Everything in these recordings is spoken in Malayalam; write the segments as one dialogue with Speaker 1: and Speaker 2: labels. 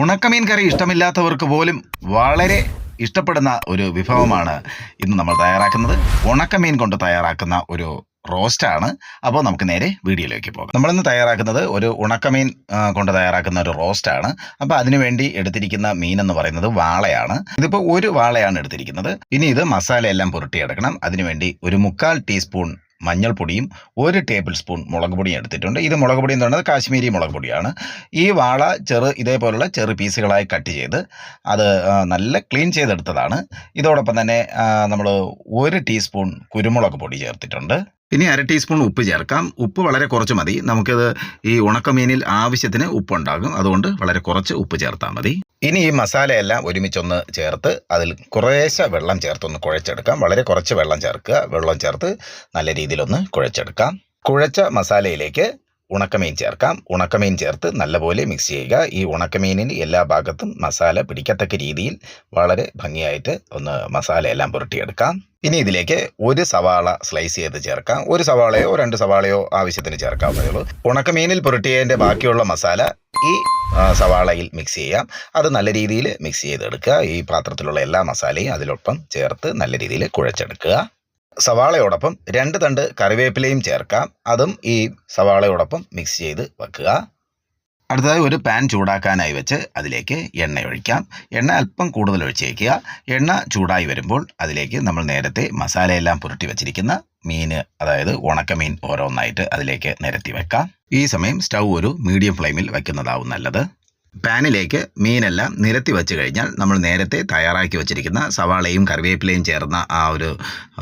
Speaker 1: ഉണക്കമീൻ കറി ഇഷ്ടമില്ലാത്തവർക്ക് പോലും വളരെ ഇഷ്ടപ്പെടുന്ന ഒരു വിഭവമാണ് ഇന്ന് നമ്മൾ തയ്യാറാക്കുന്നത്. ഉണക്കമീൻ കൊണ്ട് തയ്യാറാക്കുന്ന ഒരു റോസ്റ്റാണ്. അപ്പോൾ നമുക്ക് നേരെ വീഡിയോയിലേക്ക് പോകാം. നമ്മളിന്ന് തയ്യാറാക്കുന്നത് ഒരു ഉണക്കമീൻ കൊണ്ട് തയ്യാറാക്കുന്ന ഒരു റോസ്റ്റാണ്. അപ്പോൾ അതിനുവേണ്ടി എടുത്തിരിക്കുന്ന മീൻ എന്ന് പറയുന്നത് വാളയാണ്. ഇതിപ്പോൾ ഒരു വാളയാണ് എടുത്തിരിക്കുന്നത്. ഇനി ഇത് മസാലയെല്ലാം പുരട്ടിയെടുക്കണം. അതിനുവേണ്ടി ഒരു മുക്കാൽ ടീസ്പൂൺ മഞ്ഞൾപ്പൊടിയും ഒരു ടേബിൾ സ്പൂൺ മുളക് പൊടിയും എടുത്തിട്ടുണ്ട്. ഇത് മുളക് പൊടി എന്ന് പറയുന്നത് കാശ്മീരി മുളക് പൊടിയാണ്. ഈ വാള ചെറു ഇതേപോലുള്ള ചെറു പീസുകളായി കട്ട് ചെയ്ത് അത് നല്ല ക്ലീൻ ചെയ്തെടുത്തതാണ്. ഇതോടൊപ്പം തന്നെ നമ്മൾ ഒരു ടീസ്പൂൺ കുരുമുളക് പൊടി ചേർത്തിട്ടുണ്ട്. ഇനി അര ടീസ്പൂൺ ഉപ്പ് ചേർക്കാം. ഉപ്പ് വളരെ കുറച്ച് മതി. നമുക്കിത് ഈ ഉണക്കമീനിൽ ആവശ്യത്തിന് ഉപ്പുണ്ടാകും. അതുകൊണ്ട് വളരെ കുറച്ച് ഉപ്പ് ചേർത്താൽ മതി. ഇനി ഈ മസാലയെല്ലാം ഒരുമിച്ചൊന്ന് ചേർത്ത് അതിൽ കുറേശ്ശെ വെള്ളം ചേർത്തൊന്ന് കുഴച്ചെടുക്കാം. വളരെ കുറച്ച് വെള്ളം ചേർക്കുക. വെള്ളം ചേർത്ത് നല്ല രീതിയിലൊന്ന് കുഴച്ചെടുക്കാം. കുഴച്ച മസാലയിലേക്ക് ഉണക്കമീൻ ചേർക്കാം. ഉണക്കമീൻ ചേർത്ത് നല്ലപോലെ മിക്സ് ചെയ്യുക. ഈ ഉണക്കമീനിന് എല്ലാ ഭാഗത്തും മസാല പിടിക്കത്തക്ക രീതിയിൽ വളരെ ഭംഗിയായിട്ട് ഒന്ന് മസാല എല്ലാം പുരട്ടിയെടുക്കാം. ഇനി ഇതിലേക്ക് ഒരു സവാള സ്ലൈസ് ചെയ്ത് ചേർക്കാം. ഒരു സവാളയോ രണ്ട് സവാളയോ ആവശ്യത്തിന് ചേർക്കാവുന്നതേ ഉള്ളൂ ഉണക്കമീനിൽ പുരട്ടിയതിന്റെ ബാക്കിയുള്ള മസാല ഈ സവാളയിൽ മിക്സ് ചെയ്യാം. അത് നല്ല രീതിയിൽ മിക്സ് ചെയ്തെടുക്കുക. ഈ പാത്രത്തിലുള്ള എല്ലാ മസാലയും അതിലൊപ്പം ചേർത്ത് നല്ല രീതിയിൽ കുഴച്ചെടുക്കുക. സവാളയോടൊപ്പം രണ്ട് തണ്ട് കറിവേപ്പിലയും ചേർക്കാം. അതും ഈ സവാളയോടൊപ്പം മിക്സ് ചെയ്ത് വെക്കുക. അടുത്തതായി ഒരു പാൻ ചൂടാക്കാനായി വെച്ച് അതിലേക്ക് എണ്ണ ഒഴിക്കാം. എണ്ണ അല്പം കൂടുതൽ ഒഴിച്ചേക്കുക. എണ്ണ ചൂടായി വരുമ്പോൾ അതിലേക്ക് നമ്മൾ നേരത്തെ മസാലയെല്ലാം പുരട്ടി വെച്ചിരിക്കുന്ന മീൻ അതായത് ഉണക്കമീൻ ഓരോന്നായിട്ട് അതിലേക്ക് നിരത്തി വെക്കാം. ഈ സമയം സ്റ്റൗ ഒരു മീഡിയം ഫ്ലെയിമിൽ വയ്ക്കുന്നതാവും നല്ലത്. പാനിലേക്ക് മീനെല്ലാം നിരത്തി വെച്ച് കഴിഞ്ഞാൽ നമ്മൾ നേരത്തെ തയ്യാറാക്കി വെച്ചിരിക്കുന്ന സവാളയും കറിവേപ്പിലയും ചേർന്ന ആ ഒരു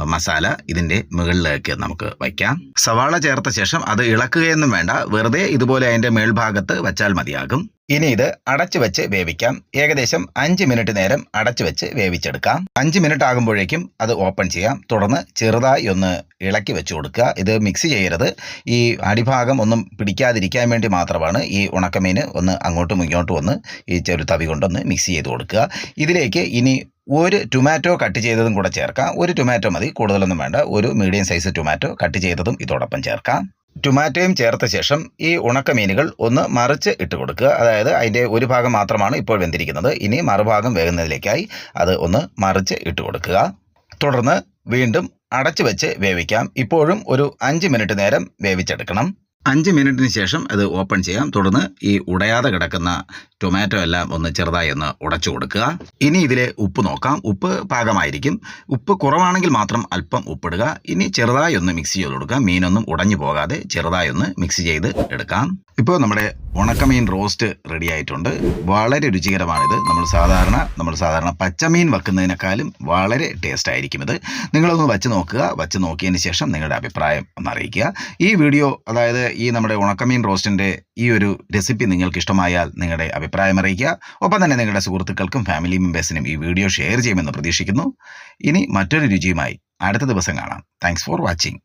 Speaker 1: മസാല ഇതിന്റെ മുകളിലേക്ക് നമുക്ക് വയ്ക്കാം. സവാള ചേർത്ത ശേഷം അത് ഇളക്കുകയൊന്നും വേണ്ട. വെറുതെ ഇതുപോലെ അതിന്റെ മേൽഭാഗത്ത് വച്ചാൽ മതിയാകും. ഇനി ഇത് അടച്ചു വെച്ച് വേവിക്കാം. ഏകദേശം അഞ്ച് മിനിറ്റ് നേരം അടച്ചു വെച്ച് വേവിച്ചെടുക്കാം. അഞ്ച് മിനിറ്റ് ആകുമ്പോഴേക്കും അത് ഓപ്പൺ ചെയ്യാം. തുടർന്ന് ചെറുതായി ഒന്ന് ഇളക്കി വെച്ച് കൊടുക്കുക. ഇത് മിക്സ് ചെയ്യരുത്. ഈ അടിഭാഗം ഒന്നും പിടിക്കാതിരിക്കാൻ വേണ്ടി മാത്രമാണ് ഈ ഉണക്കമീൻ ഒന്ന് അങ്ങോട്ടും ഇങ്ങോട്ടും ഒന്ന് ഈ ചെറു തവി കൊണ്ടൊന്ന് മിക്സ് ചെയ്ത് കൊടുക്കുക. ഇതിലേക്ക് ഇനി ഒരു ടൊമാറ്റോ കട്ട് ചെയ്തതും കൂടെ ചേർക്കാം. ഒരു ടൊമാറ്റോ മതി. കൂടുതലൊന്നും വേണ്ട. ഒരു മീഡിയം സൈസ് ടൊമാറ്റോ കട്ട് ചെയ്തതും ഇതോടൊപ്പം ചേർക്കാം. ടൊമാറ്റോയും ചേർത്ത ശേഷം ഈ ഉണക്കമീനുകൾ ഒന്ന് മറിച്ച് ഇട്ട് കൊടുക്കുക. അതായത് അതിന്റെ ഒരു ഭാഗം മാത്രമാണ് ഇപ്പോൾ വെന്തിരിക്കുന്നത്. ഇനി മറുഭാഗം വേകുന്നതിലേക്കായി അത് ഒന്ന് മറിച്ച് ഇട്ട് കൊടുക്കുക. തുടർന്ന് വീണ്ടും അടച്ചു വെച്ച് വേവിക്കാം. ഇപ്പോഴും ഒരു അഞ്ച് മിനിറ്റ് നേരം വേവിച്ചെടുക്കണം. അഞ്ച് മിനിറ്റിന് ശേഷം അത് ഓപ്പൺ ചെയ്യാം. തുടർന്ന് ഈ ഉടയാതെ കിടക്കുന്ന ടൊമാറ്റോ എല്ലാം ഒന്ന് ചെറുതായി ഒന്ന് ഉടച്ചു കൊടുക്കുക. ഇനി ഇതിലെ ഉപ്പ് നോക്കാം. ഉപ്പ് പാകമായിരിക്കും. ഉപ്പ് കുറവാണെങ്കിൽ മാത്രം അല്പം ഉപ്പിടുക. ഇനി ചെറുതായി ഒന്ന് മിക്സ് ചെയ്ത് കൊടുക്കുക. മീനൊന്നും ഉടഞ്ഞു പോകാതെ ചെറുതായി ഒന്ന് മിക്സ് ചെയ്ത് എടുക്കാം. ഇപ്പോൾ നമ്മുടെ ഉണക്കമീൻ റോസ്റ്റ് റെഡി ആയിട്ടുണ്ട്. വളരെ രുചികരമാണിത്. നമ്മൾ സാധാരണ നമ്മൾ സാധാരണ പച്ചമീൻ വെക്കുന്നതിനേക്കാളും വളരെ ടേസ്റ്റ് ആയിരിക്കും ഇത്. നിങ്ങളൊന്ന് വച്ച് നോക്കുക. വച്ച് നോക്കിയതിന് ശേഷം നിങ്ങളുടെ അഭിപ്രായം ഒന്ന് അറിയിക്കുക. ഈ വീഡിയോ അതായത് ഈ നമ്മുടെ ഉണക്കമീൻ റോസ്റ്റിന്റെ ഈ ഒരു റെസിപ്പി നിങ്ങൾക്ക് ഇഷ്ടമായാൽ നിങ്ങളുടെ അഭിപ്രായം അറിയിക്കുക. ഒപ്പം തന്നെ നിങ്ങളുടെ സുഹൃത്തുക്കൾക്കും ഫാമിലി മെമ്പേഴ്സിനും ഈ വീഡിയോ ഷെയർ ചെയ്യുമെന്ന് പ്രതീക്ഷിക്കുന്നു. ഇനി മറ്റൊരു രുചിയുമായി അടുത്ത ദിവസം കാണാം. Thanks for watching